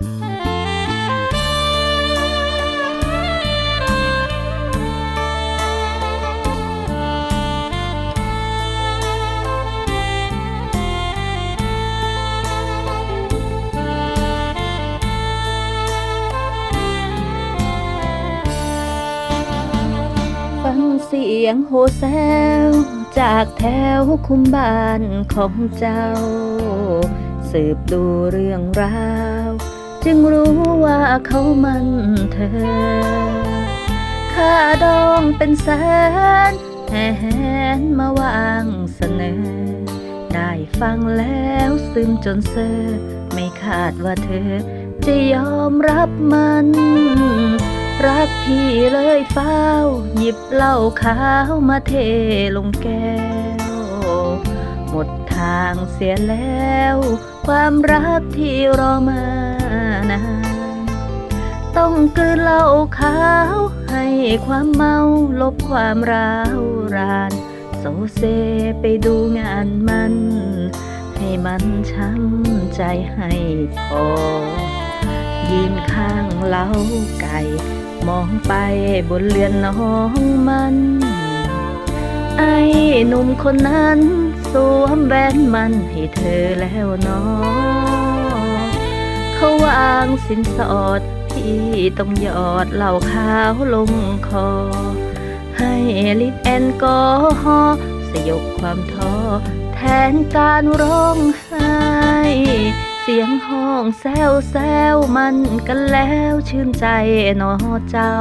ฟังเสียงโหแซวจากแถวคุมบ้านของเจ้า สืบดูเรื่องราว จึงรู้ว่าเขามันเธอ ค่าดองเป็นแสนแหนมาวางเสนอ ได้ฟังแล้วซึมจนเซอไม่คาดว่าเธอ จะยอมรับมัน รักพี่เลยเฝ้า หยิบเหล้าขาวมาเทลงแก้ว หมดทางเสียแล้ว ความรักที่รอมา นาน ต้องกลืนเหล้าขาว ให้ความเมาลบความร้าวรานโซเซไปดูงานมัน ให้มันช้ำใจให้พอ ยืนข้างเล้าไก่ มองไปบนเรือนน้องมันไอ้หนุ่มคนนั้น สวมแหวนมันให้เธอแล้วเนอเขางสินสอด พี่ต้องหยอดเหล้าขาวลงคอ ให้ลิตรแอนกอฮอสยบความท้อ แทนการร้องไห้ เสียงห้องแซวแซวมันกันแล้วชื่นใจหนอเจ้า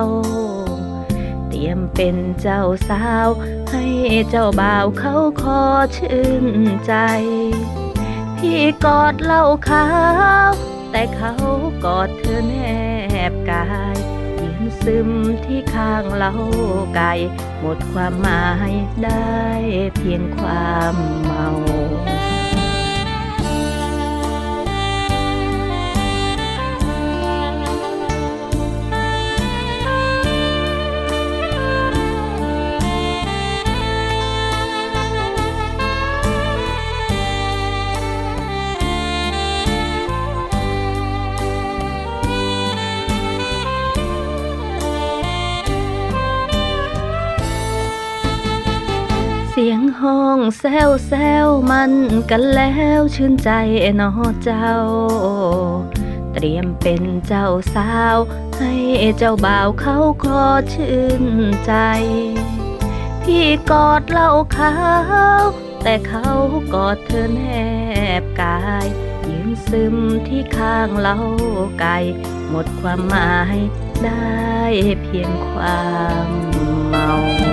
เตรียมเป็นเจ้าสาว ให้เจ้าบ่าวเขาขอชื่นใจ พี่กอดเหล้าขาว แต่เขากอดเธอแนบกายยืนซึมที่ข้างเล้าไก่ หมดความหมายได้เพียงความเมา สียงห้องแซวแซวมันกันแล้วชื่นใจนอเจ้า เตรียมเป็นเจ้าสาว ให้เจ้าบ่าวเขาขอชื่นใจ พี่กอดเล้าขาวแต่เขากอดเธอแนบกายยืนซึมที่ข้างเล้าไก่ หมดความหมายได้เพียงความเมา